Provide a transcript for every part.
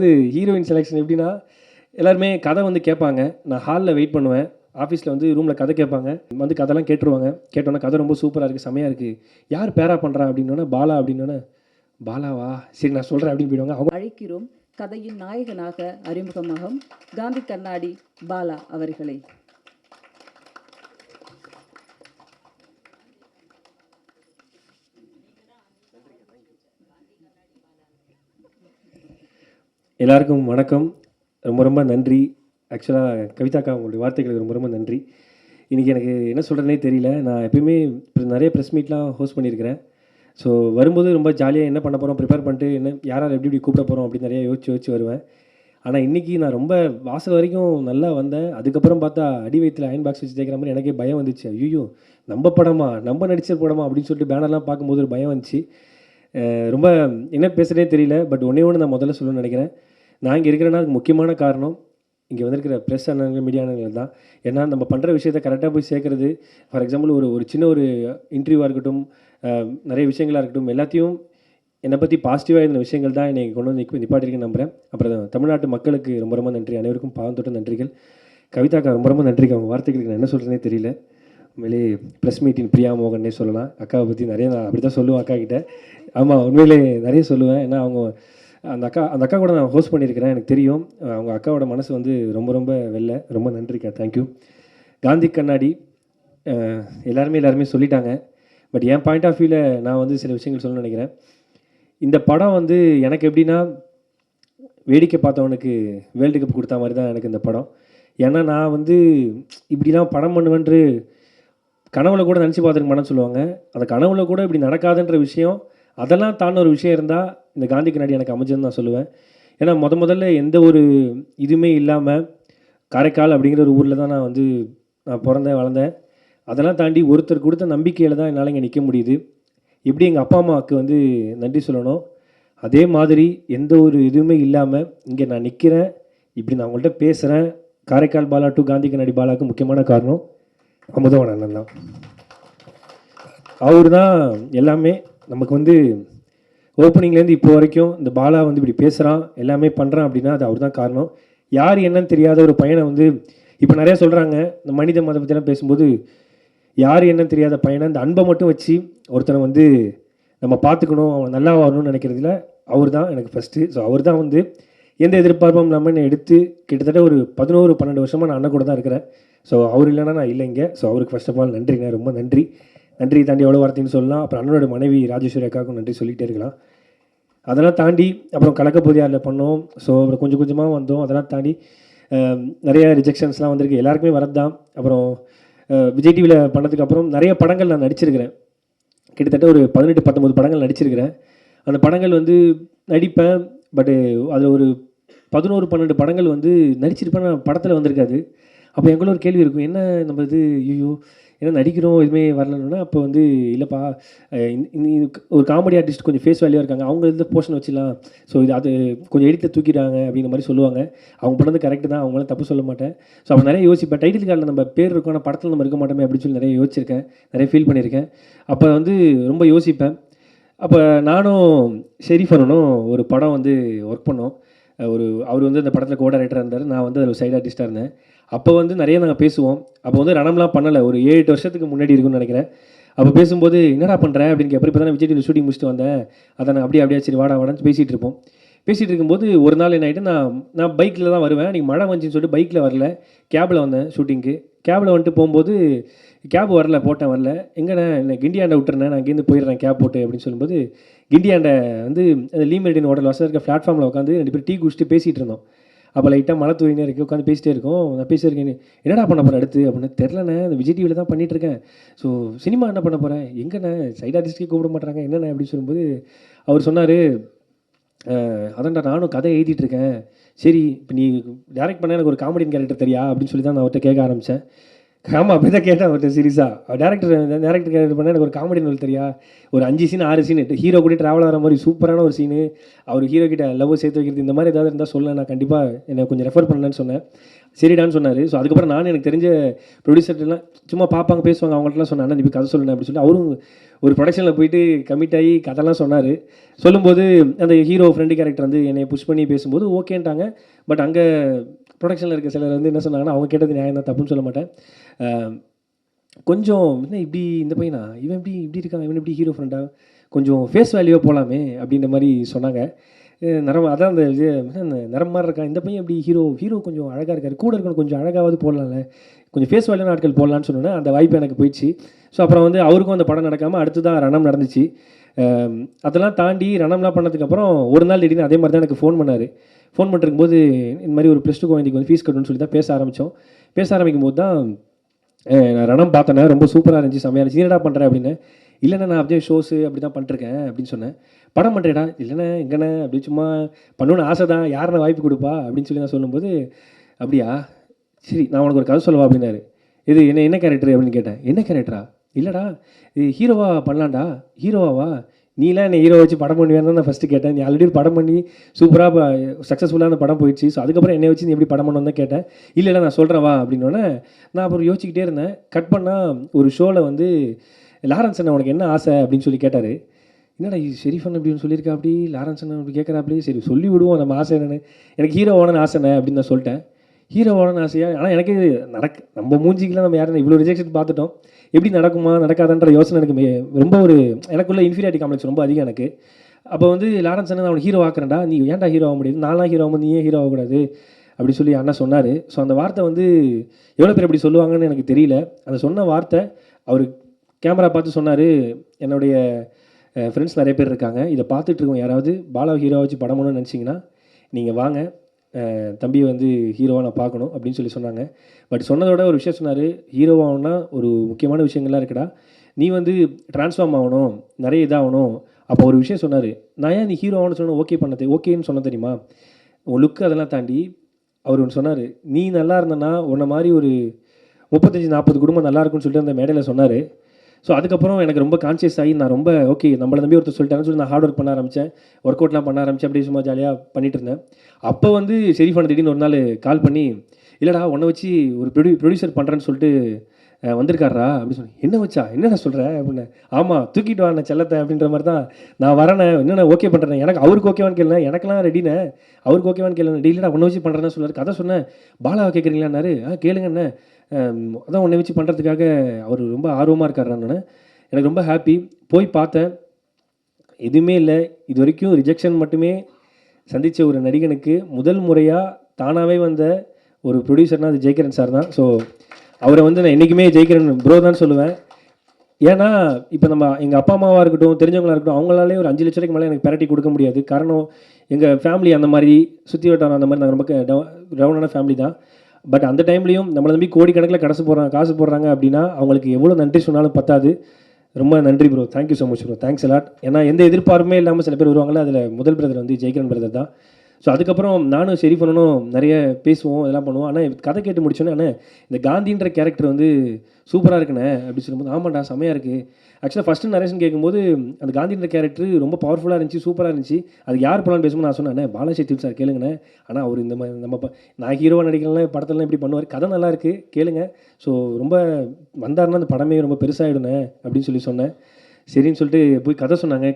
வந்து heroine selection எப்படின்னா எல்லாருமே கதை வந்து கேட்பாங்க. நான் ஹாலில் வெயிட் பண்ணுவேன். ஆஃபீஸில் வந்து ரூமில் கதை கேட்பாங்க. வந்து கதைலாம் கேட்டுருவாங்க. கேட்டோன்னே கதை ரொம்ப சூப்பராக இருக்குது செமையாக இருக்குது யார் பேரா பண்ணுறா அப்படின்னோடனே பாலா அப்படின்னோடனே பாலாவா? சரி நான் சொல்கிறேன் அப்படின்னு போயிடுவாங்க. அவங்க அழைக்கிறோம் கதையின் நாயகனாக அறிமுகமாகும் காந்தி கண்ணாடி பாலா அவர்களை. எல்லாருக்கும் வணக்கம். ரொம்ப ரொம்ப நன்றி. ஆக்சுவலாக கவிதாக்கா உங்களுடைய வார்த்தைகளுக்கு ரொம்ப ரொம்ப நன்றி. இன்றைக்கி எனக்கு என்ன சொல்கிறதுனே தெரியல. நான் எப்பயுமே நிறைய ப்ரெஸ் மீட்லாம் ஹோஸ்ட் பண்ணியிருக்கிறேன். ஸோ வரும்போது ரொம்ப ஜாலியாக என்ன பண்ண போகிறோம் ப்ரிப்பேர் பண்ணிட்டு என்ன யார் யார் எப்படி எப்படி கூப்பிட போகிறோம் அப்படின்னு நிறைய யோசிச்சு யோசிச்சு வருவேன். ஆனால் இன்றைக்கி நான் ரொம்ப வாசல் வரைக்கும் நல்லா வந்தேன். அதுக்கப்புறம் பார்த்தா அடி வயத்தில் அயன் பாக்ஸ் வச்சு தேய்க்கிற மாதிரி எனக்கே பயம் வந்துச்சு. ஐயோ நம்ம படமா நம்ம நடிச்ச படமா அப்படின்னு சொல்லிட்டு பேனர்லாம் பார்க்கும்போது ஒரு பயம் வந்துச்சு. ரொம்ப என்ன பேசுகிறதே தெரியல. பட் ஒன்றே ஒன்று நான் முதல்ல சொல்லணும்னு நினைக்கிறேன். நான் இங்கே இருக்கிறேன்னா அதுக்கு முக்கியமான காரணம் இங்கே வந்திருக்கிற ப்ரெஸ் அண்ணங்கள் மீடியா அண்ணங்கள் தான். ஏன்னா நம்ம பண்ணுற விஷயத்தை கரெக்டாக போய் சேர்க்குறது ஃபார் எக்ஸாம்பிள் ஒரு ஒரு சின்ன ஒரு இன்டர்வியூவாக இருக்கட்டும் நிறைய விஷயங்களாக இருக்கட்டும் எல்லாத்தையும் என்னை பற்றி பாசிட்டிவாக இருந்த விஷயங்கள் தான் என்னை கொண்டு வந்து நிப்ப- நிப்பாட்டிருக்கேன் நம்புகிறேன் அப்புறம் தமிழ்நாட்டு மக்களுக்கு ரொம்ப ரொம்ப நன்றி. அனைவருக்கும் பாவம் தொட்ட நன்றிகள். கவிதாக்கா ரொம்ப ரொம்ப நன்றிக்கு? அவங்க வார்த்தைகளுக்கு நான் என்ன சொல்கிறேனே தெரியல. உண்மையிலே ப்ரெஸ் மீட்டிங் பிரியா மோகன்னே சொல்லலாம். அக்காவை பற்றி நிறைய நான் அப்படி தான் சொல்லுவேன் அக்கா கிட்டே ஆமாம் உண்மையிலே நிறைய சொல்லுவேன். ஏன்னா அவங்க அந்த அக்கா அந்த அக்கா கூட நான் ஹோஸ்ட் பண்ணியிருக்கிறேன் எனக்கு தெரியும். அவங்க அக்காவோட மனசு வந்து ரொம்ப ரொம்ப வெள்ளை ரொம்ப நன்றிக்கா தேங்க்யூ காந்தி கண்ணாடி எல்லாருமே எல்லாருமே சொல்லிட்டாங்க. பட் என் பாயிண்ட் ஆஃப் வியூவில் நான் வந்து சில விஷயங்கள் சொல்லணும்னு நினைக்கிறேன். இந்த படம் வந்து எனக்கு எப்படின்னா வேடிக்கை பார்த்தவனுக்கு வேர்ல்டு கப் கொடுத்த மாதிரி தான் எனக்கு இந்த படம். ஏன்னா நான் வந்து இப்படிலாம் படம் பண்ணுவேன்று கனவுல கூட நினச்சி பார்த்துருக்க மாட்டேன்னு சொல்லுவாங்க. அந்த கனவுல கூட இப்படி நடக்காதுன்ற விஷயம் அதெல்லாம் தாண்ட ஒரு விஷயம் இருந்தால் இந்த காந்தி கண்ணாடி எனக்கு அமைஞ்சதுன்னு நான் சொல்லுவேன். ஏன்னா முத முதல்ல எந்த ஒரு இதுவுமே இல்லாமல் காரைக்கால் அப்படிங்கிற ஒரு ஊரில் தான் நான் வந்து நான் பிறந்தேன் வளர்ந்தேன். அதெல்லாம் தாண்டி ஒருத்தர் கொடுத்த நம்பிக்கையில் தான் என்னால் இங்கே நிற்க முடியுது. எப்படி எங்கள் அப்பா அம்மாவுக்கு வந்து நன்றி சொல்லணும்? அதே மாதிரி எந்த ஒரு இதுவுமே இல்லாமல் இங்கே நான் நிற்கிறேன் இப்படி நான் உங்கள்கிட்ட பேசுகிறேன் காரைக்கால் பாலா டு காந்தி கண்ணாடி பாலாவுக்கு முக்கியமான காரணம் அமுதவன் அண்ணன் தான். அவர் தான் எல்லாமே. நமக்கு வந்து ஓப்பனிங்லேருந்து இப்போ வரைக்கும் இந்த பாலா வந்து இப்படி பேசுகிறான் எல்லாமே பண்ணுறான் அப்படின்னா அது அவர் தான் காரணம். யார் என்னன்னு தெரியாத ஒரு பையனை வந்து இப்போ நிறையா சொல்கிறாங்க இந்த மனித மத பற்றிலாம் பேசும்போது யார் என்னன்னு தெரியாத பையனை இந்த அன்பை மட்டும் வச்சு ஒருத்தனை வந்து நம்ம பார்த்துக்கணும் அவன் நல்லா வரணும்னு நினைக்கிறதுல அவர் தான் எனக்கு ஃபஸ்ட்டு ஸோ அவர் தான் வந்து எந்த எதிர்பார்ப்பும் இல்லாமல் என்னை எடுத்து கிட்டத்தட்ட ஒரு பதினோரு பன்னெண்டு வருஷமாக நான் அண்ணன் கூட தான் இருக்கிறேன். ஸோ அவர் இல்லைன்னா நான் இல்லைங்க. ஸோ அவருக்கு ஃபர்ஸ்ட் ஆஃப் ஆல் நன்றிங்க. ரொம்ப நன்றி. நன்றி தாண்டி எவ்வளோ வார்த்தைன்னு சொல்லலாம். அப்புறம் அண்ணனோட மனைவி ராஜேஸ்வரி அக்காவுக்கும் நன்றி சொல்லிகிட்டே இருக்கலாம். அதெல்லாம் தாண்டி அப்புறம் கலக்க பொதியாரில் பண்ணோம். ஸோ அப்புறம் கொஞ்சம் கொஞ்சமாக வந்தோம். அதெல்லாம் தாண்டி நிறைய ரிஜெக்ஷன்ஸ்லாம் வந்திருக்கு. எல்லாருக்குமே வரது தான் அப்புறம் விஜய் டிவியில் பண்ணதுக்கு அப்புறம் நிறைய படங்கள் நான் நடிச்சிருக்கிறேன். கிட்டத்தட்ட ஒரு பதினெட்டு பத்தொம்பது படங்கள் நடிச்சிருக்கிறேன். அந்த படங்கள் வந்து நடிப்பேன். பட்டு அதில் ஒரு பதினோரு பன்னெண்டு படங்கள் வந்து நடிச்சிருப்பேன். படத்தில் வந்திருக்காது. அப்போ எங்களுக்குள்ள ஒரு கேள்வி இருக்கும். என்ன நம்ம இது ஐயோ ஏன்னா நடிக்கிறோம் எதுவுமே வரலன்னா அப்போ வந்து இல்லைப்பா இது ஒரு காமெடி ஆர்டிஸ்ட் கொஞ்சம் ஃபேஸ் வேல்யூவாக இருக்காங்க. அவங்க இதில் போர்ஷன் வச்சிடலாம் ஸோ இது அது கொஞ்சம் எடிட்டில் தூக்கிடுறாங்க அப்படிங்கிற மாதிரி சொல்லுவாங்க. அவங்க பண்ணது கரெக்டு தான் அவங்களாம் தப்பு சொல்ல மாட்டேன். ஸோ அப்போ நிறைய யோசிப்பேன் டைட்டில் கார்டில் நம்ம பேர் இருக்கோம் ஆனால் படத்தில் நம்ம இருக்க மாட்டோமே அப்படின்னு சொல்லி நிறைய யோசிச்சிருக்கேன். நிறைய ஃபீல் பண்ணியிருக்கேன். அப்போ வந்து ரொம்ப யோசிப்பேன். அப்போ நானும் ஷெரீஃப் அண்ணனும் ஒரு படம் வந்து ஒர்க் பண்ணோம். ஒரு அவர் வந்து அந்த படத்தில் கோட ரைட்டராக இருந்தார். நான் வந்து அதில் சைட் ஆர்டிஸ்ட்டாக இருந்தேன். அப்போ வந்து நிறைய நாங்கள் பேசுவோம். அப்போ வந்து ரணம்லாம் பண்ணலை. ஒரு ஏழு எட்டு வருஷத்துக்கு முன்னாடி இருக்கும்னு நினைக்கிறேன். அப்போ பேசும்போது என்னடா பண்ணுறேன் அப்படின்னு கேட்ப இப்போ தான் விஜய் டிவி ஷூட்டிங் முடிச்சுட்டு வந்தேன். அதை நான் அப்படியே அப்படியே சரி வாடா வாடான்னு பேசிகிட்டு இருப்போம். பேசிகிட்டு இருக்கும்போது ஒரு நாள் என்ன ஆகிட்டு நான் நான் பைக்கில் தான் வருவேன். நீங்கள் மழை வந்துச்சுன்னு சொல்லிட்டு பைக்கில் வரல. கேபில் வந்தேன் ஷூட்டிங்க்கு கேபில் வந்துட்டு போகும்போது கேப் வரல போட்டேன் வரல. எங்கண்ணே என்ன கிண்டியாண்டை விட்டுறேன். நான் இங்கேருந்து போயிடுறேன் கேப் போட்டு அப்படின்னு சொல்லும்போது கிண்டியாண்டை வந்து அந்த லீமெரிடின் ஹோட்டல் வசதி இருக்க பிளாட்ஃபார்மில் உட்காந்து ரெண்டு பேரும் டீ குடிச்சிட்டு பேசிகிட்டு இருந்தோம். அப்போ லைட்டாக மழை தூரினே இருக்குது உட்காந்து பேசிட்டே இருக்கோம். நான் பேசியிருக்கேன் என்னடா பண்ண போகிறேன் அடுத்து? அப்படின்னு தெரிலண்ணே இந்த விஜய் டிவியில் தான் பண்ணிகிட்ருக்கேன் இருக்கேன். ஸோ சினிமா என்ன பண்ண போகிறேன் எங்கண்ணே? சைட் ஆர்டிஸ்ட்கே கூப்பிட மாட்டாங்க என்னண்ணே அப்படின்னு சொல்லும்போது அவர் சொன்னார் அதான்டா நானும் கதை எழுதிட்டுருக்கேன் சரி இப்போ நீ டேரக்ட் பண்ண எனக்கு ஒரு காமெடியன் கேரக்டர் தெரியா? அப்படின்னு சொல்லி தான் நான் அவர்கிட்ட கேட்க ஆரம்பித்தேன் ஆமாம் அப்படி தான் கேட்டேன் அவர்கிட்ட சீரியஸாக டேரக்டர் டேரக்டர் கேரக்டர் பண்ண எனக்கு ஒரு காமெடி நூல் தெரியா? ஒரு அஞ்சு சீன் ஆறு சீன் ஹீரோ கூட ட்ராவல் ஆகிற மாதிரி சூப்பரான ஒரு சீனு அவர் ஹீரோ கிட்ட லவ் சேர்த்து வைக்கிறது இந்த மாதிரி ஏதாவது இருந்தால் சொல்ல நான் கண்டிப்பாக என்னை கொஞ்சம் ரெஃபர் பண்ணேன்னு சொன்னேன். சரிடான்னு சொன்னார். ஸோ அதுக்கப்புறம் நான் எனக்கு தெரிஞ்ச ப்ரொடியூசர்லாம் சும்மா பார்ப்பாங்க பேசுவாங்க அவங்கள்ட்டலாம் சொன்னேன் அண்ணா நீ கதை சொல்லணும் அப்படின்னு சொல்லி அவரும் ஒரு ப்ரொடக்ஷனில் போயிட்டு கமிட் ஆகி கதைலாம் சொன்னார். சொல்லும்போது அந்த ஹீரோ ஃப்ரெண்டு கேரக்டர் வந்து என்னை புஷ் பண்ணி பேசும்போது ஓகேன்ட்டாங்க. பட் அங்கே ப்ரொடக்ஷனில் இருக்க சிலர் வந்து என்ன சொன்னாங்கன்னா அவங்க கேட்டது நியாயம் தான் தப்புன்னு சொல்ல மாட்டேன். கொஞ்சம் என்ன இப்படி இந்த பையனா? இவன் இப்படி இப்படி இருக்கான் இவன் இப்படி ஹீரோ ஃப்ரெண்டா கொஞ்சம் ஃபேஸ் வேல்யூவாக போகலாமே அப்படின்ற மாதிரி சொன்னாங்க. நிறம் அதான் அந்த இது அந்த நிறம் மாதிரி இருக்கான். இந்த பையன் இப்படி ஹீரோ ஹீரோ கொஞ்சம் அழகாக இருக்கார். கூட இருக்கணும் கொஞ்சம் அழகாவது போடலாம்ல. கொஞ்சம் ஃபேஸ் வேல்யூ நாட்கள் போடலான்னு சொன்னோன்னே அந்த வாய்ப்பு எனக்கு போயிடுச்சு. ஸோ அப்புறம் வந்து அவருக்கும் அந்த படம் நடக்காமல் அடுத்து தான் ரணம் நடந்துச்சு அதெல்லாம் தாண்டி ரணம்லாம் பண்ணதுக்கப்புறம் ஒரு நாள் திடீர்னு அதே மாதிரி தான் எனக்கு ஃபோன் பண்ணார். ஃபோன் பண்ணிருக்கும்போது இந்த மாதிரி ஒரு ப்ளஸ் டூ குழந்தைக்கு வந்து ஃபீஸ் கட்டணும்னு சொல்லி தான் பேச ஆரம்பித்தோம் பேச ஆரம்பிக்கும் போது தான் நான் ரணம் பார்த்தேனே ரொம்ப சூப்பராக இருந்துச்சு செம்மையாக இருந்துச்சு என்னடா பண்ணுறேன் அப்படின்னு. இல்லைண்ணா நான் அப்படியே ஷோஸு அப்படி தான் பண்ணிருக்கேன் அப்படின்னு சொன்னேன். படம் பண்ணுறேடா இல்லைண்ணே எங்கண்ணே? அப்படி சும்மா பண்ணணும்னு ஆசை தான் யாருண்ணே வாய்ப்பு கொடுப்பா? அப்படின்னு சொல்லி நான் சொல்லும்போது அப்படியா? சரி நான் உனக்கு ஒரு கதை சொல்லவா? அப்படின்னாரு. இது என்ன என்ன கேரக்டர் அப்படின்னு கேட்டேன். என்ன கேரக்டரா இல்லைடா இது ஹீரோவா பண்ணலாம்டா ஹீரோவாவா? நீலாம் என்னை ஹீரோ வச்சு படம் பண்ணுவேன்னு நான் ஃபஸ்ட்டு கேட்டேன். நீ ஆல்ரெடி படம் பண்ணி சூப்பராக சக்ஸஸ்ஃபுல்லான படம் போயிடுச்சு. ஸோ அதுக்கப்புறம் என்னை வச்சு நீ எப்படி படம் பண்ணணும் தான் கேட்டேன். இல்லை இல்லை நான் சொல்கிறேன் வா அப்படின்னோடனே நான் அப்புறம் யோசிச்சுக்கிட்டே இருந்தேன். கட் பண்ணால் ஒரு ஷோவில் வந்து லாரன்ஸ் அண்ணன் உனக்கு என்ன ஆசை? அப்படின்னு சொல்லி கேட்டார். என்னடா இது ஷெரீஃபன் அப்படின்னு சொல்லியிருக்கா அப்படி? லாரன்ஸ் அண்ணன் அப்படி கேட்குறாப்படி சரி சொல்லி விடுவோம் நம்ம ஆசை என்னன்னு. எனக்கு ஹீரோ ஓனன்னு ஆசைண்ணே அப்படின்னு நான் சொல்லிட்டேன். ஹீரோ ஓனன்னு ஆசையாக ஆனால் எனக்கு நடக்க நம்ம மூஞ்சிக்கெலாம் நம்ம யாரும் இவ்வளோ ரிஜெக்ஷன் பார்த்துட்டோம். எப்படி நடக்குமா நடக்காதான்ற யோசனை எனக்கு ரொம்ப ஒரு எனக்குள்ள இன்ஃபீரியாரிட்டி காம்ப்ளெக்ஸ் ரொம்ப அதிகம் எனக்கு. அப்போ வந்து லாரன்ஸ் அண்ணன் அவனை ஹீரோ ஆக்குறேன்டா. நீ ஏன்டா ஹீரோ ஆக முடியாது? நான்லாம் ஹீரோ ஆகும் நீ ஏன் ஹீரோ ஆகக்கூடாது? அப்படி சொல்லி அண்ணா சொன்னார். ஸோ அந்த வார்த்தை வந்து எவ்வளோ பேர் அப்படி சொல்லுவாங்கன்னு எனக்கு தெரியல. அந்த சொன்ன வார்த்தை அவர் கேமரா பார்த்து சொன்னார். என்னுடைய ஃப்ரெண்ட்ஸ் நிறைய பேர் இருக்காங்க. இதை பார்த்துட்ருக்கோம் யாராவது பாலா ஹீரோ வச்சு படமோன்னு நினச்சிங்கன்னா நீங்கள் வாங்க. தம்பியை வந்து ஹீரோவாக நான் பார்க்கணும் அப்படின்னு சொல்லி சொன்னாங்க. பட் சொன்னதோட ஒரு விஷயம் சொன்னார் ஹீரோவாகணும்னா ஒரு முக்கியமான விஷயங்கள்லாம் இருக்குடா. நீ வந்து ட்ரான்ஸ்ஃபார்ம் ஆகணும் நிறைய இதாகணும். அப்போ ஒரு விஷயம் சொன்னார் நான் ஏன் நீ ஹீரோ ஆகணும்னு சொன்ன ஓகே பண்ணது ஓகேன்னு சொன்ன தெரியுமா? உன் லுக்கு அதெல்லாம் தாண்டி அவர் ஒன்று சொன்னார் நீ நல்லா இருந்தனா உன்னை மாதிரி ஒரு முப்பத்தஞ்சு நாற்பது குடும்பம் நல்லா இருக்கும்னு சொல்லிட்டு அந்த மேடையில் சொன்னார். ஸோ அதுக்கப்புறம் எனக்கு ரொம்ப கான்சியஸ் ஆகி நான் ரொம்ப ஓகே நம்மளை நம்பி ஒருத்தர் சொல்லிட்டேன்னு சொல்லி நான் ஹார்ட் ஒர்க் பண்ண ஆரம்பித்தேன் ஒர்க் அவுட்லாம் பண்ண ஆரம்பித்தேன் அப்படியே சும்மா ஜாலியாக பண்ணிட்டு இருந்தேன். அப்போ வந்து ஷெரீஃபான திடீர்னு ஒரு நாள் கால் பண்ணி இல்லைடா உன்னை வச்சு ஒரு ப்ரொடியூ ப்ரொடியூசர் பண்ணுறேன்னு சொல்லிட்டு வந்திருக்காரா அப்படின்னு சொல்லி என்ன வச்சா என்னடா சொல்கிற அப்படின்னு. ஆமாம் தூக்கிட்டு வா செல்லத்தை அப்படின்ற மாதிரி தான் நான் வரேனே என்னென்ன ஓகே பண்ணுறேன் எனக்கு அவருக்கு ஓகேவான்னு கேளுங்க எனக்கெல்லாம் ரெடினே அவருக்கு ஓகேவான்னு கேளுங்க டெய்லிடா உன்னை வச்சு பண்ணுறேன்னு சொல்லாரு கதை சொன்னேன். பாலாவை கேட்குறீங்களான்னாரு ஆ கேளுங்கண்ணே. அதான் உன்னை வச்சு பண்ணுறதுக்காக அவர் ரொம்ப ஆர்வமாக இருக்காருன்னு எனக்கு ரொம்ப ஹாப்பி போய் பார்த்தேன். எதுவுமே இல்லை. இது வரைக்கும் ரிஜெக்ஷன் மட்டுமே சந்தித்த ஒரு நடிகனுக்கு முதல் முறையாக தானாகவே வந்த ஒரு ப்ரொடியூசர்னால் அது ஜெயகிரன் சார் தான். ஸோ அவரை வந்து நான் என்றைக்குமே ஜெயகிரன் ப்ரோ தான் சொல்லுவேன். ஏன்னா இப்போ நம்ம எங்கள் அப்பா அம்மாவாக இருக்கட்டும் தெரிஞ்சவங்களாக இருக்கட்டும் அவங்களாலே ஒரு அஞ்சு லட்ச ரூபாய்க்கு மேலே எனக்கு பெரட்டி கொடுக்க முடியாது. காரணம் எங்கள் ஃபேமிலி அந்த மாதிரி சுற்றி வட்டாரம் அந்த மாதிரி நாங்கள் ரொம்ப டவுனான ஃபேமிலி தான். பட் அந்த டைம்லையும் நம்மளை நம்பி கோடிக்கணக்கில் கடைசி போடுறாங்க காசு போடுறாங்க அப்படின்னா அவங்களுக்கு எவ்வளோ நன்றி சொன்னாலும் பத்தாது. ரொம்ப நன்றி bro thank you so much bro thanks a lot ஏன்னா எந்த எதிர்பார்ப்புமே இல்லாமல் சில பேர் வருவாங்களே அதில் முதல் பிரதர் வந்து ஜெய்கிரன் பிரதர் தான். ஸோ அதுக்கப்புறம் நானும் சரி பண்ணணும் நிறைய பேசுவோம் இதெல்லாம் பண்ணுவோம். ஆனால் கதை கேட்டு முடிச்சோன்னே அண்ணே இந்த காந்தின்ற கேரக்டர் வந்து சூப்பராக இருக்குண்ணே அப்படி சொல்லும்போது ஆமாண்டா செமையாக இருக்குது ஆக்சுவலாக ஃபஸ்ட்டு நரேஷன் கேட்கும்போது அந்த காந்தின்ற கேரக்டர் ரொம்ப பவர்ஃபுல்லாக இருந்துச்சு சூப்பராக இருந்துச்சு. அது யார் படம் பேசும்போது நான் சொன்னேன் அண்ணே பாலாசக்தி சார் கேளுங்கண்ணே. ஆனால் அவர் இந்த மாதிரி நம்ம நான் ஹீரோவாக நடிக்கலாம் படத்துலலாம் இப்படி பண்ணுவார்? கதை நல்லா இருக்குது கேளுங்க. ஸோ ரொம்ப வந்தாருன்னா அந்த படமே ரொம்ப பெருசாகிடுண்ணே அப்படின்னு சொல்லி சொன்னேன். சரின்னு சொல்லிட்டு போய் கதை சொன்னாங்க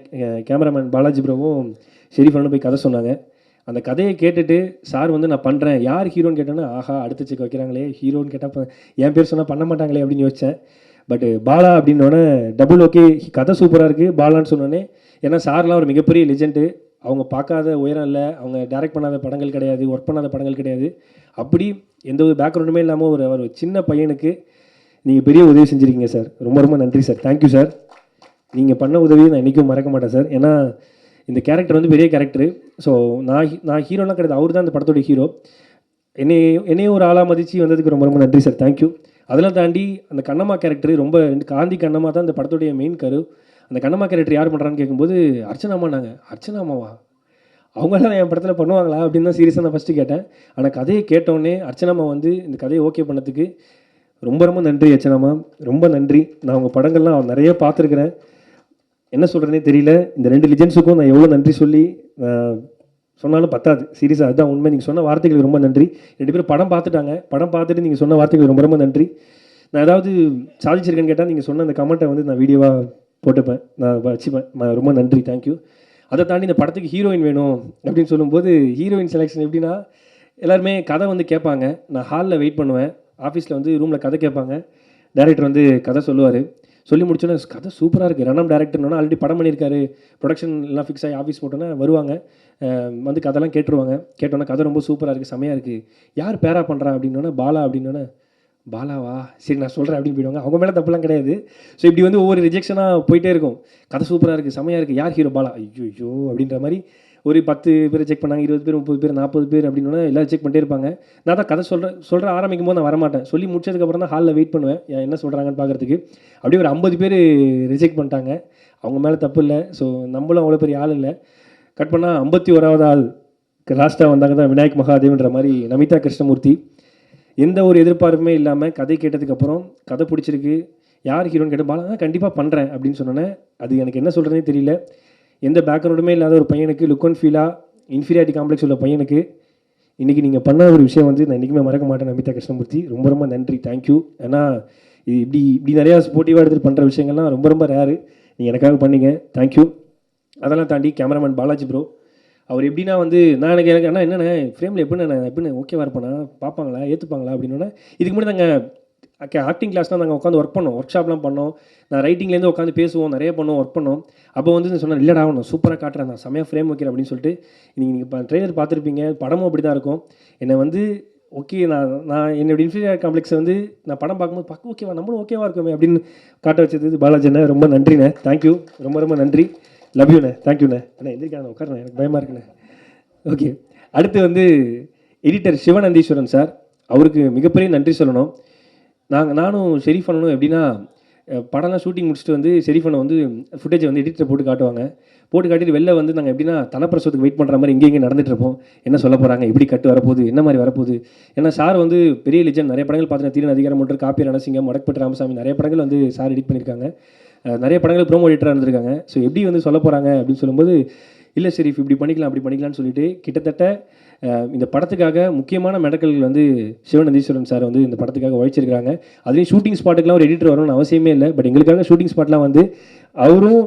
கேமராமேன் பாலாஜி ப்ரோவும் ஷெரீஃபானும் போய் கதை சொன்னாங்க. அந்த கதையை கேட்டுட்டு சார் வந்து நான் பண்ணுறேன் யார் ஹீரோன்னு கேட்டோன்னா ஆஹா அடுத்த செக் வைக்கிறாங்களே ஹீரோன்னு கேட்டால் என் பேர் சொன்னால் பண்ண மாட்டாங்களே அப்படின்னு யோசித்தேன் பட் பாலா அப்படின்னோடனே டபுள் ஓகே கதை சூப்பராக இருக்குது பாலான்னு சொன்னோன்னே ஏன்னா சார்லாம் ஒரு மிகப்பெரிய லெஜெண்டு அவங்க பார்க்காத உயரம் இல்லை அவங்க டைரக்ட் பண்ணாத படங்கள் கிடையாது ஒர்க் பண்ணாத படங்கள் கிடையாது. அப்படி எந்த ஒரு பேக்ரவுண்டுமே இல்லாமல் ஒரு ஒரு சின்ன பையனுக்கு நீங்கள் பெரிய உதவி செஞ்சுருக்கீங்க சார். ரொம்ப ரொம்ப நன்றி சார். Thank you sir. நீங்கள் பண்ண உதவியை நான் என்றைக்கும் மறக்க மாட்டேன் சார். ஏன்னா இந்த கேரக்டர் வந்து பெரிய கேரக்டர் ஸோ நான் ஹீ- நான் ஹீரோலாம் கிடையாது. அவர் தான் அந்த படத்தோட ஹீரோ என்னை என்னையும் ஒரு ஆளாக மதித்து வந்ததுக்கு ரொம்ப ரொம்ப நன்றி சார் தேங்க்யூ அதெல்லாம் தாண்டி அந்த கண்ணம்மா கேரக்டர் ரொம்ப காந்தி கண்ணம்மா தான் அந்த படத்துடைய மெயின் கரு. அந்த கண்ணம்மா கேரக்டர் யார் பண்ணுறான்னு கேட்கும்போது அர்ச்சனாமா நாங்கள் அர்ச்சனாமாவா அவங்களாம் என் படத்தில் பண்ணுவாங்களா அப்படின்னு தான் சீரியஸாக நான் ஃபஸ்ட்டு கேட்டேன். ஆனால் கதையை கேட்டோடனே அர்ச்சனாமா வந்து இந்த கதையை ஓகே பண்ணதுக்கு ரொம்ப ரொம்ப நன்றி அர்ச்சனாமா ரொம்ப நன்றி. நான் உங்கள் படங்கள்லாம் நிறைய பார்த்துருக்குறேன். என்ன சொல்கிறனே தெரியல. இந்த ரெண்டு லிஜெண்ட்ஸுக்கும் நான் எவ்வளோ நன்றி சொல்லி நான் சொன்னாலும் பத்தாது. சீரியஸாக அதுதான் உண்மை. நீங்கள் சொன்ன வார்த்தைகளுக்கு ரொம்ப நன்றி. ரெண்டு பேரும் படம் பார்த்துட்டாங்க. படம் பார்த்துட்டு நீங்கள் சொன்ன வார்த்தைகளுக்கு ரொம்ப ரொம்ப நன்றி. நான் ஏதாவது சாதிச்சிருக்கேன்னு கேட்டால் நீங்கள் சொன்ன அந்த கமெண்ட்டை வந்து நான் வீடியோவாக போட்டுப்பேன். நான் வச்சுப்பேன். நான் ரொம்ப நன்றி. தேங்க்யூ அதை தாண்டி இந்த படத்துக்கு ஹீரோயின் வேணும் அப்படின்னு சொல்லும்போது ஹீரோயின் செலெக்ஷன் எப்படின்னா எல்லாருமே கதை வந்து கேட்பாங்க. நான் ஹாலில் வெயிட் பண்ணுவேன். ஆஃபீஸில் வந்து ரூமில் கதை கேட்பாங்க. டேரக்டர் வந்து கதை சொல்லுவார். சொல்லி முடிச்சோன்னா கதை சூப்பராக இருக்குது ரணம் டேரக்டர்னா ஆல்ரெடி படம் பண்ணியிருக்காரு. ப்ரொடக்ஷன் எல்லாம் ஃபிக்ஸ் ஆகி ஆஃபீஸ் போட்டோன்னா வருவாங்க. வந்து கதைலாம் கேட்டுருவாங்க. கேட்டோன்னே கதை ரொம்ப சூப்பராக இருக்குது செமையாக இருக்குது யார் பேரா பண்ணுறா அப்படின்னோன்னே பாலா அப்படின்னோன்னே பாலாவா? சரி நான் சொல்கிறேன் அப்படின்னு போயிடுவாங்க. அவங்க மேலே தப்புலாம் கிடையாது. ஸோ இப்படி வந்து ஒவ்வொரு ரிஜெக்ஷனாக போயிட்டே இருக்கும். கதை சூப்பராக இருக்குது செமையாக இருக்குது யார் ஹீரோ பாலா? ஐயோ ஐயோ அப்படின்ற மாதிரி ஒரு பத்து பேர் செக் பண்ணாங்க இருபது பேர் முப்பது பேர் நாற்பது பேர் அப்படின்னு எல்லாம் செக் பண்ணிட்டே இருப்பாங்க. நான் தான் கதை சொல்கிறேன் சொல்கிற ஆரம்பிக்கும் போது நான் வரமாட்டேன். சொல்லி முடிச்சதுக்கப்புறம் தான் ஹாலில் வெயிட் பண்ணுவேன். ஏன் என்ன சொல்கிறாங்கன்னு பார்க்குறதுக்கு. அப்படியே ஒரு ஐம்பது பேர் ரிஜெக்ட் பண்ணிட்டாங்க. அவங்க மேலே தப்பு இல்லை. ஸோ நம்மளும் அவ்வளோ பெரிய ஆள் இல்லை. கட் பண்ணால் ஐம்பத்தி ஓராவது ஆள் லாஸ்ட்டாக வந்தாங்க தான் விநாயக் மகாதேவன்ற மாதிரி நமிதா கிருஷ்ணமூர்த்தி. எந்த ஒரு எதிர்பார்ப்புமே இல்லாமல் கதை கேட்டதுக்கப்புறம் கதை பிடிச்சிருக்கு. யார் ஹீரோன்னு கேட்டு பாலா கண்டிப்பாக பண்ணுறேன் அப்படின்னு சொன்னோன்னே அது எனக்கு என்ன சொல்கிறதே தெரியல. எந்த பேக்ரவுண்டுமே இல்லாத ஒரு பையனுக்கு லுக் அண்ட் ஃபீலாக இன்ஃபீரியாரிட்டி காம்ப்ளெக்ஸ் உள்ள பையனுக்கு இன்றைக்கி நீங்கள் பண்ண ஒரு விஷயம் வந்து நான் என்றைக்குமே மறக்க மாட்டேன் நமிதா கிருஷ்ணமூர்த்தி. ரொம்ப ரொம்ப நன்றி. தேங்க்யூ ஏன்னா இது இப்படி இப்படி நிறையா ஸ்போர்ட்டிவாக எடுத்துகிட்டு பண்ணுற விஷயங்கள்லாம் ரொம்ப ரொம்ப ரேரு நீங்கள் எனக்காக பண்ணீங்க. தேங்க்யூ அதெல்லாம் தாண்டி கேமராமேன் பாலாஜி ப்ரோ அவர் எப்படின்னா வந்து நான் எனக்கு எனக்கு அண்ணா என்னென்ன ஃப்ரேமில் எப்படின்னு நான் எப்படின்னு ஓகேவா இருப்பேனா? பார்ப்பாங்களா? ஏற்றுப்பாங்களா அப்படின்னா இதுக்கு முன்னாடி நாங்கள் ஓகே ஆக்டிங் கிளாஸ்லாம் நாங்கள் உட்காந்து ஒர்க் பண்ணோம். ஒர்க் ஷாப்லாம் பண்ணோம். நான் ரைட்டிங்லேருந்து உட்காந்து பேசுவோம். நிறைய பண்ணோம் ஒர்க் பண்ணோம். அப்போ வந்து சொன்னேன் இல்லைடா நான் சூப்பராக காட்டுறேன். நான் செமையாக ஃப்ரேம் வைக்கிறேன் அப்படின்னு சொல்லிட்டு நீங்கள் நீங்கள் இப்போ ட்ரெய்லர் பார்த்துருப்பீங்க. படமும் அப்படி தான் இருக்கும். என்னை வந்து ஓகே நான் நான் என்னோடய இன்ஃபீரியர் காம்ப்ளெக்ஸை வந்து நான் படம் பார்க்கும்போது பார்க்க ஓகேவா நம்மளும் ஓகேவா இருக்குமே அப்படின்னு காட்ட வச்சது பாலாஜிண்ணே. ரொம்ப நன்றிண்ணே. தேங்க்யூ ரொம்ப ரொம்ப நன்றி. லவ் யூண்ணே தேங்க்யூண்ணே அண்ணா எந்திரிக்கான உட்காருண்ணே எனக்கு பயமாக இருக்குண்ணே. ஓகே அடுத்து வந்து எடிட்டர் சிவநந்தீஸ்வரன் சார். அவருக்கு மிகப்பெரிய நன்றி சொல்லணும். நாங்கள் நானும் ஷெரீஃப் பண்ணணும் எப்படின்னா படம்லாம் ஷூட்டிங் முடிச்சுட்டு வந்து ஷெரீஃப் பண்ண வந்து ஃபுட்டேஜை வந்து எடிட்டர் போட்டு காட்டுவாங்க. போட்டு காட்டிட்டு வெளில வந்து நாங்கள் எப்படின்னா தலப்பிரசவத்துக்கு வெயிட் பண்ணுற மாதிரி எங்கே இங்கே நடந்துட்டு இருப்போம் என்ன சொல்ல போகிறாங்க எப்படி கட்டு வரப்போகுது? என்ன மாதிரி வரப்போகுது? ஏன்னா சார் வந்து பெரிய லிஜன் நிறைய படங்கள் பார்த்தீங்கன்னா தீரன் அதிகாரம் ஒன்று காப்பி ரணசிங்கம் மடக்கப்பட்டு ராமசாமி நிறைய படங்கள் வந்து சார் எடிட் பண்ணியிருக்காங்க நிறைய படங்கள் ப்ரோமோ எடிட்டராக இருந்திருக்காங்க. ஸோ எப்படி வந்து சொல்ல போகிறாங்க அப்படின்னு சொல்லும்போது இல்லை ஷெரீஃப் இப்படி பண்ணிக்கலாம் அப்படி பண்ணிக்கலாம்னு சொல்லிட்டு கிட்டத்தட்ட இந்த படத்துக்காக முக்கியமான மெடக்கல் வந்து சிவநந்தீஸ்வரன் சார் வந்து இந்த படத்துக்காக உழைச்சிருக்காங்க அதுலேயும் ஷூட்டிங் ஸ்பாட்டுக்குலாம் ஒரு எடிட்டர் வரணும்னு அவசியமே இல்லை. பட் எங்களுக்காக ஷூட்டிங் ஸ்பாட்லாம் வந்து அவரும்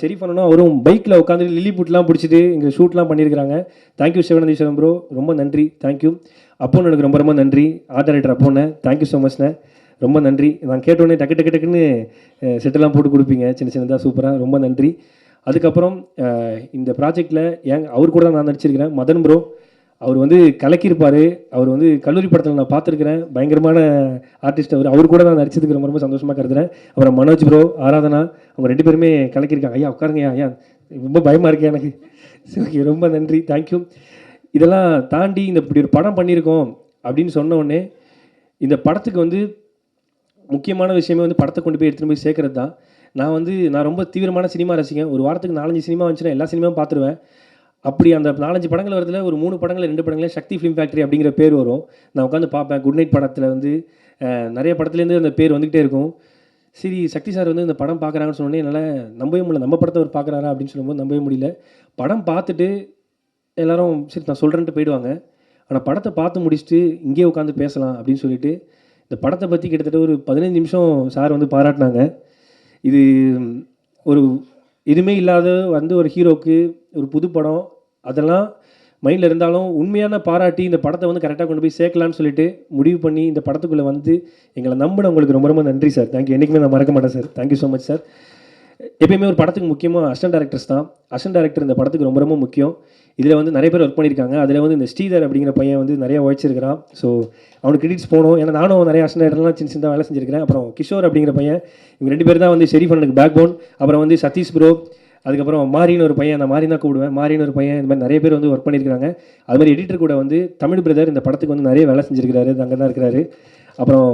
ஷெரீஃப் பண்ணணும். அவரும் பைக்கில் உட்காந்து லில்லி புட்லாம் பிடிச்சிட்டு இங்கே ஷூட்லாம் பண்ணியிருக்காங்க தேங்க்யூ சிவநந்தீஸ்வரன் ப்ரோ ரொம்ப நன்றி. தேங்க்யூ அப்போன்னு எனக்கு ரொம்ப ரொம்ப நன்றி. ஆர்ட் டைரக்டர் அப்போண்ணே தேங்க்யூ ஸோ மச்ண்ணே ரொம்ப நன்றி. நான் கேட்டோடனே டக்கு டக்கு டக்குன்னு செட்டெல்லாம் போட்டு கொடுப்பீங்க. சின்ன சின்னதாக சூப்பராக ரொம்ப நன்றி. அதுக்கப்புறம் இந்த ப்ராஜெக்டில் ஏன் அவர் கூட தான் நான் நடிச்சிருக்கிறேன். மதன் ப்ரோ அவர் வந்து கலக்கியிருப்பார். அவர் வந்து கல்லூரி படத்தில் நான் பார்த்துருக்கிறேன். பயங்கரமான ஆர்டிஸ்ட் அவர். அவர் கூட நான் நடிச்சதுக்கு ரொம்ப ரொம்ப சந்தோஷமாக கருதுறேன். அப்புறம் மனோஜ் ப்ரோ ஆராதனா அவங்க ரெண்டு பேருமே கலக்கியிருக்காங்க. ஐயா உட்காருங்க ஐயா. ரொம்ப பயமாக இருக்கு எனக்கு. ஓகே ரொம்ப நன்றி. தேங்க்யூ இதெல்லாம் தாண்டி இந்த இப்படி ஒரு படம் பண்ணியிருக்கோம் அப்படின்னு சொன்ன உடனே இந்த படத்துக்கு வந்து முக்கியமான விஷயமே வந்து படத்தை கொண்டு போய் எடுத்துகிட்டு போய் சேர்க்கறது தான் நான் வந்து நான் ரொம்ப தீவிரமான சினிமா ரசிகன். ஒரு வாரத்துக்கு நாலஞ்சு சினிமா வந்துச்சுன்னா எல்லா சினிமாவும் பார்த்துருவேன். அப்படி அந்த நாலஞ்சு படங்கள் வரதுல ஒரு மூணு படங்கள் ரெண்டு படங்களே சக்தி ஃபிலிம் ஃபேக்டரி அப்படிங்கிற பேர் வரும். நான் உட்காந்து பார்ப்பேன். குட் நைட் படத்தில் வந்து நிறைய படத்துலேருந்து அந்த பேர் வந்துக்கிட்டே இருக்கும். சரி சக்தி சார் வந்து இந்த படம் பார்க்குறாங்கன்னு சொன்னோடனே என்னால் நம்பவே முடியல. நம்ம படத்தை அவர் பார்க்குறாரா அப்படின்னு சொல்லும்போது நம்பவே முடியல. படம் பார்த்துட்டு எல்லாரும் சரி நான் சொல்கிறேன்ட்டு போயிடுவாங்க. ஆனால் படத்தை பார்த்து முடிச்சுட்டு இங்கேயே உட்காந்து பேசலாம் அப்படின்னு சொல்லிட்டு இந்த படத்தை பற்றி கிட்டத்தட்ட ஒரு பதினஞ்சு நிமிஷம் சார் வந்து பாராட்டினாங்க. இது ஒரு எதுவுமே இல்லாத வந்து ஒரு ஹீரோக்கு ஒரு புது படம் அதெல்லாம் மைண்டில் இருந்தாலும் உண்மையான பாராட்டி இந்த படத்தை வந்து கரெக்டாக கொண்டு போய் சேர்க்கலான்னு சொல்லிட்டு முடிவு பண்ணி இந்த படத்துக்குள்ளே வந்து எங்களை நம்பின உங்களுக்கு ரொம்ப ரொம்ப நன்றி சார் தேங்க்யூ என்றைக்குமே நான் மறக்க மாட்டேன் sir thank you so much sir எப்பயுமே ஒரு படத்துக்கு முக்கியமாக அசன் டேரக்டர்ஸ் தான். அசன் டேரக்டர் இந்த படத்துக்கு ரொம்ப ரொம்ப முக்கியம். இதில் வந்து நிறைய பேர் ஒர்க் பண்ணியிருக்காங்க. அதில் வந்து இந்த ஸ்ரீதர் அப்படிங்கிற பையன் வந்து நிறைய உழைச்சிருக்கிறான். ஸோ அவனுக்கு கிரெடிட்ஸ் போகணும் ஏன்னா நானும் நிறைய அசிஸ்டன்ட் இடம்லாம் சின்ன சின்ன வேலை செஞ்சிருக்கிறேன். அப்புறம் கிஷோர் அப்படிங்கிற பையன் இவங்க ரெண்டு பேர் தான் வந்து ஷெரீஃப் அண்ணனுக்கு பேக் போன் அப்புறம் வந்து சதீஷ் ப்ரோ அதுக்கப்புறம் மாரின்னு ஒரு பையன் அந்த மாரி தான் கூப்பிடுவேன். மாரின்னு ஒரு பையன் இந்த மாதிரி நிறைய பேர் வந்து ஒர்க் பண்ணியிருக்காங்க அது மாதிரி எடிட்டர் கூட வந்து தமிழ் பிரதர் இந்த படத்துக்கு வந்து நிறைய வேலை செஞ்சிருக்கிறாரு அங்கே தான் இருக்கிறாரு. அப்புறம்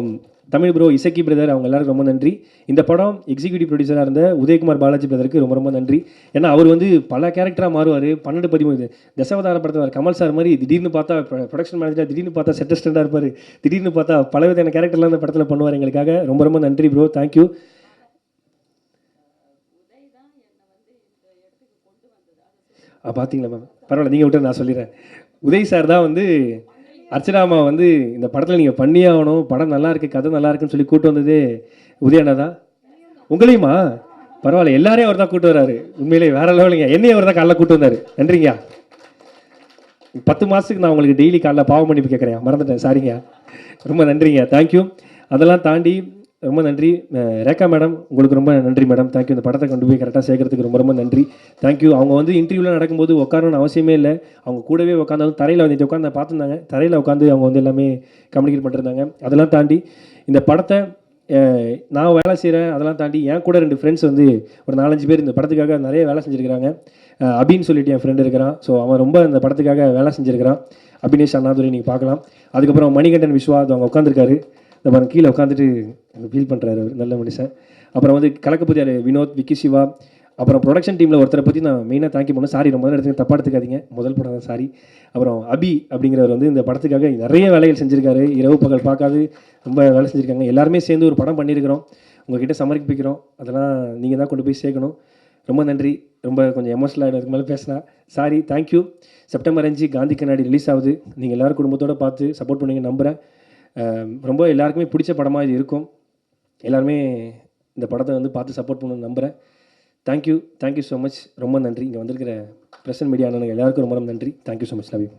தமிழ் ப்ரோ இசக்கி பிரதர் அவங்க எல்லாருக்கும் ரொம்ப நன்றி. இந்த படம் எக்ஸிக்யூட்டிவ் ப்ரொடியூசராக இருந்த உதயகுமார் பாலாஜி பிரதருக்கு ரொம்ப ரொம்ப நன்றி. ஏன்னா அவர் வந்து பல கேரக்டராக மாறுவார். பன்னெண்டு பதிமூணு தசவதார படத்தில் கமல் சார் மாதிரி திடீர்னு பார்த்தா ப்ரொடக்ஷன் மேனேஜர் திடீர்னு பார்த்தா செட்டஸ்டண்டாக இருப்பார். திடீர்னு பார்த்தா பல விதமான கேரக்டர்லாம் அந்த படத்தில் பண்ணுவார் எங்களுக்காக. ரொம்ப ரொம்ப நன்றி ப்ரோ தேங்க்யூ ஆ பார்த்தீங்களா மேம் பரவாயில்ல நீங்கள் விட்டு நான் சொல்லிடுறேன். உதய் சார் தான் வந்து அர்ச்சனாமா வந்து இந்த படத்தில் நீங்கள் பண்ணியே ஆகணும் படம் நல்லா இருக்கு கதை நல்லா இருக்குன்னு சொல்லி கூட்டு வந்ததே உதயண்ணா தான் உங்களையுமா? பரவாயில்ல எல்லாரையும் அவர் தான் கூட்டு வராரு. உண்மையிலே வேற லெவலுங்க என்னையும் அவர் தான் காலைல கூட்டு வந்தார். நன்றிங்க. பத்து மாதத்துக்கு நான் உங்களுக்கு டெய்லி காலைல பாவம் மன்னிப்பு கேட்குறேன் மறந்துட்டேன். சாரிங்க ரொம்ப நன்றிங்க. தேங்க்யூ அதெல்லாம் தாண்டி ரொம்ப நன்றி. ரேகா மேடம் உங்களுக்கு ரொம்ப நன்றி மேடம். தேங்க்யூ இந்த படத்தை கொண்டு போய் கரெக்டாக சேர்க்கறதுக்கு ரொம்ப ரொம்ப நன்றி. தேங்க்யூ அவங்க வந்து இன்டர்வியூவில் நடக்கும்போது உட்காரணும்னு அவசியமே இல்லை. அவங்க கூடவே உட்காந்தாலும் தரையில் வந்துட்டு உட்காந்து பார்த்துருந்தாங்க. தரையில் உட்காந்து அவங்க வந்து எல்லாமே கம்யூனிகேட் பண்ணிருந்தாங்க. அதெல்லாம் தாண்டி இந்த படத்தை நான் வேலை செய்கிறேன் அதெல்லாம் தாண்டி என் கூட ரெண்டு ஃப்ரெண்ட்ஸ் வந்து ஒரு நாலஞ்சு பேர் இந்த படத்துக்காக நிறைய வேலை செஞ்சுருக்கிறாங்க. அப்படின்னு அபின்னு சொல்லிட்டு என் ஃப்ரெண்டு இருக்கிறான். ஸோ அவன் ரொம்ப இந்த படத்துக்காக வேலை செஞ்சுருக்கிறான். அபினேஷ் அண்ணாதுரை நீங்கள் பார்க்கலாம். அதுக்கப்புறம் மணிகண்டன் விஸ்வா அது அவங்க உட்காந்துருக்காரு இந்த பாருங்க கீழே உட்காந்துட்டு ஃபீல் பண்ணுறாரு அவர் நல்ல மனுஷன். அப்புறம் வந்து கலக்கப்புதியார் வினோத் விக்கி சிவா. அப்புறம் ப்ரொடக்ஷன் டீமில் ஒருத்தரை பற்றி நான் மெயினாக தேங்க்யூ பண்ணேன் சாரி ரொம்ப நேரம் எடுத்துங்க தப்பாக எடுத்துக்காதீங்க. முதல் படம் தான் சாரி அப்புறம் அபி அப்படிங்கிறவர் வந்து இந்த படத்துக்காக நிறைய வேலைகள் செஞ்சுருக்காரு. இரவு பகல் பார்க்காது ரொம்ப வேலை செஞ்சுருக்காங்க. எல்லாருமே சேர்ந்து ஒரு படம் பண்ணியிருக்கிறோம். உங்ககிட்ட சமர்ப்பிக்கிறோம். அதெல்லாம் நீங்கள் தான் கொண்டு போய் சேர்க்கணும். ரொம்ப நன்றி. ரொம்ப கொஞ்சம் எமோஷனலாக ஆகிடும் மேலே பேசினா. சாரி தேங்க்யூ செப்டம்பர் அஞ்சு காந்தி கண்ணாடி ரிலீஸ் ஆகுது. நீங்கள் எல்லோரும் குடும்பத்தோடு பார்த்து சப்போர்ட் பண்ணுங்க நம்புகிறேன் ரொம்ப எல்லாருக்குமே பிடிச்ச படமாக இது இருக்கும். எல்லாருமே இந்த படத்தை வந்து பார்த்து சப்போர்ட் பண்ணணும்னு நம்புகிறேன் தேங்க்யூ தேங்க்யூ ஸோ மச் ரொம்ப நன்றி. இங்கே வந்திருக்கிற பிரசன்ட் மீடியா அண்ணனுங்க எல்லாருக்கும் ரொம்ப ரொம்ப நன்றி. Thank you so much love you